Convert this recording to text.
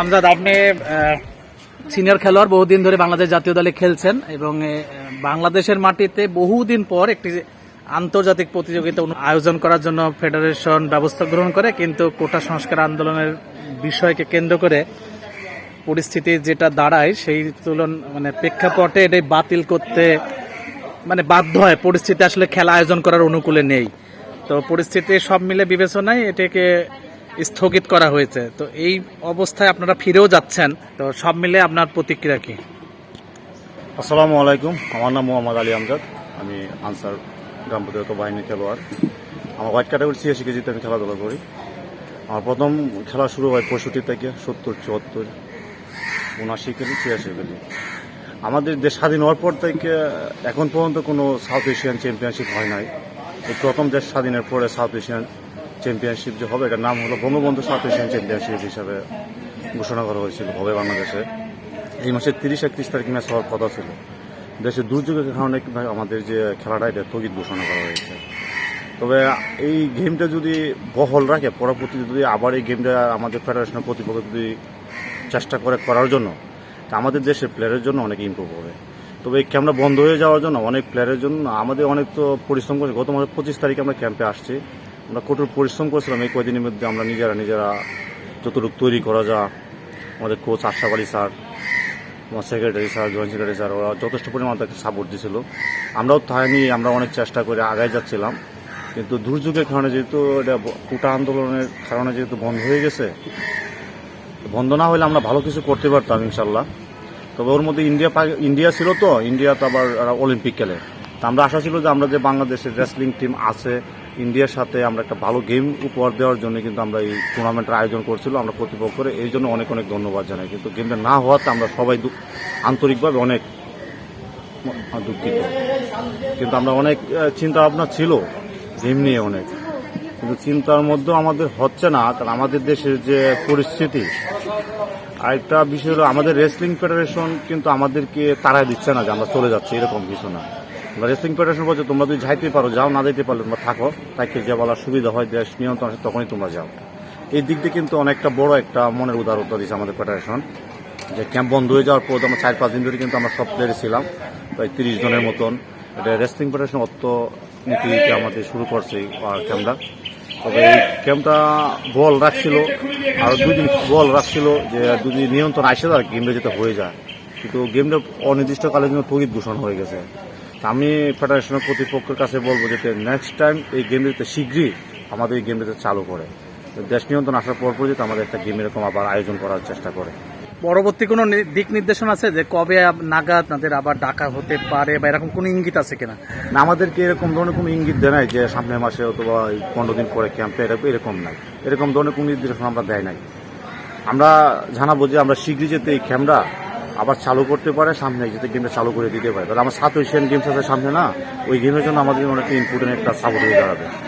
আমজাদ, আপনি সিনিয়র খেলোয়াড়, বহুদিন ধরে বাংলাদেশ জাতীয় দলে খেলছেন এবং বাংলাদেশের মাটিতে বহুদিন পর একটি আন্তর্জাতিক প্রতিযোগিতা আয়োজন করার জন্য ফেডারেশন ব্যবস্থা গ্রহণ করে, কিন্তু কোটা সংস্কার আন্দোলনের বিষয়কে কেন্দ্র করে পরিস্থিতি যেটা দাঁড়ায়, সেই তুলন মানে প্রেক্ষাপটে এটাই বাতিল করতে মানে বাধ্য হয়। পরিস্থিতি আসলে খেলা আয়োজন করার অনুকূলে নেই। তো পরিস্থিতি সব মিলে বিবেচনায় এটাকে স্থগিত করা হয়েছে। তো এই অবস্থায় আপনারা ফিরেও যাচ্ছেন। তো সব মিলে আপনার প্রতিক্রিয়া কি? আসসালামু আলাইকুম। আমার নাম মোহাম্মদ আলী আমজাদ। আমি আনসার গ্রাম প্রতিরক্ষা বাহিনীর খেলোয়াড়। আমার হোয়াইট ক্যাটাগরি ছিয়াশি কেজিতে আমি খেলাধুলা করি। আমার প্রথম খেলা শুরু হয় পঁয়ষট্টি থেকে সত্তর, চুয়াত্তর, উনআশি কেজি, ছিয়াশি কেজি। আমাদের দেশ স্বাধীন হওয়ার পর থেকে এখন পর্যন্ত কোনো সাউথ এশিয়ান চ্যাম্পিয়নশিপ হয় নাই। এই প্রথম দেশ স্বাধীনের পরে সাউথ এশিয়ান চ্যাম্পিয়নশিপ যে হবে, এটার নাম হলো বঙ্গবন্ধু সাউথ এশিয়ান চ্যাম্পিয়নশিপ হিসাবে ঘোষণা করা হয়েছিল, হবে বাংলাদেশে। এই মাসের তিরিশ একত্রিশ তারিখ ম্যাচ হওয়ার কথা ছিল। দেশের দুর্যোগের কারণে আমাদের যে খেলাটা, এটা স্থগিত ঘোষণা করা হয়েছে। তবে এই গেমটা যদি বহল রাখে, পরবর্তীতে যদি আবার এই গেমটা আমাদের ফেডারেশনের কর্তৃপক্ষ যদি চেষ্টা করে করার জন্য আমাদের দেশের প্লেয়ারের জন্য অনেক ইম্প্রুভ হবে। তবে এই ক্যাম্পটা বন্ধ হয়ে যাওয়ার জন্য, অনেক প্লেয়ারের জন্য আমাদের অনেক তো পরিশ্রম করছে। গত মাসের পঁচিশ তারিখে আমরা ক্যাম্পে আসছি। আমরা কঠোর পরিশ্রম করছিলাম, এই কয়দিনের মধ্যে আমরা নিজেরা নিজেরা যতটুকু তৈরি করা যা, আমাদের কোচ আশরাফ আলী স্যার, আমার secretary sir joint secretary sir, ওরা যথেষ্ট পরিমাণ তাকে সাপোর্ট দিছিল। আমরাও তাই নিয়ে আমরা অনেক চেষ্টা করে আগায় যাচ্ছিলাম, কিন্তু দুর্যোগের কারণে যেহেতু এটা কোটা আন্দোলনের কারণে যেহেতু বন্ধ হয়ে গেছে, বন্ধ না হলে আমরা ভালো কিছু করতে পারতাম ইনশাল্লাহ। তবে ওর মধ্যে ইন্ডিয়া ইন্ডিয়া ছিল তো, ইন্ডিয়া তো আবার অলিম্পিক খেলে। তা আমরা আশা ছিল যে আমরা যে বাংলাদেশের রেসলিং টিম আছে, ইন্ডিয়ার সাথে আমরা একটা ভালো গেম উপহার দেওয়ার জন্য কিন্তু আমরা এই টুর্নামেন্টের আয়োজন করছিল, আমরা কর্তৃপক্ষের এই জন্য অনেক অনেক ধন্যবাদ জানাই। কিন্তু গেমটা না হওয়াতে আমরা সবাই আন্তরিকভাবে অনেক দুঃখিত। কিন্তু আমরা অনেক চিন্তা ভাবনা ছিল গেম নিয়ে অনেক। কিন্তু চিন্তার মধ্যেও আমাদের হচ্ছে না, কারণ আমাদের দেশের যে পরিস্থিতি আরেকটা বিষয় হলো আমাদের রেসলিং ফেডারেশন কিন্তু আমাদেরকে তাড়ায় দিচ্ছে না যে আমরা চলে যাচ্ছি, এরকম কিছু না। রেসলিং ফেডারেশন বলছে তোমরা যদি যাইতে পারো, যাও না যেতে পারলে তোমরা থাকো। তাকে যে বলার সুবিধা হয়, দেশ নিয়ন্ত্রণ আসে তখনই তোমরা যাও। এই দিক দিয়ে কিন্তু অনেকটা বড় একটা মনের উদারতা দিয়েছে আমাদের ফেডারেশন যে ক্যাম্প বন্ধ হয়ে যাওয়ার পর আমরা চার পাঁচ দিন ধরে কিন্তু আমরা সব প্লেয়ারে ছিলাম, প্রায় তিরিশ জনের মতন। এটা রেসলিং ফেডারেশন অত নীতিতে আমাদের শুরু করছে ক্যাম্পটা তবে এই ক্যাম্পটা বল রাখছিল, আর দুদিন বল রাখছিল যে যদি নিয়ন্ত্রণ আসে তার গেমটা যেতে হয়ে যায়। কিন্তু গেমটা অনির্দিষ্টকালের জন্য স্থগিত ঘোষণা হয়ে গেছে। আমি ফেডারেশনের কর্তৃপক্ষের কাছে বলব যে নেক্সট টাইম এই গেমটাতে শীঘ্রই আমাদের এই গেমটাতে চালু করে। দেশ নিয়ন্ত্রণ আসার পর পর যাতে আমাদের একটা গেম এরকম আবার আয়োজন করার চেষ্টা করে। পরবর্তী কোনো দিক নির্দেশনা আছে যে কবে নাগাদ আপনাদের আবার ডাকা হতে পারে বা এরকম কোনো ইঙ্গিত আছে কিনা? না আমাদেরকে এরকম ধরনের কোনো ইঙ্গিত দেয় নাই যে সামনের মাসে অথবা পনেরো দিন পরে ক্যাম্পে এরকম এরকম নাই। এরকম ধরনের কোনো নির্দেশনা আমরা দেয় নাই। আমরা জানাব যে আমরা শীঘ্রই যেতে এই ক্যাম্পটা আবার চালু করতে পারে, সামনে যেতে গেমটা চালু করে দিতে পারে। তাহলে আমার সাত এশিয়ান গেমস আছে সামনে না? ওই গেমের জন্য আমাদের অনেক ইম্পর্টেন্ট একটা সাপোর্ট হয়ে দাঁড়াবে।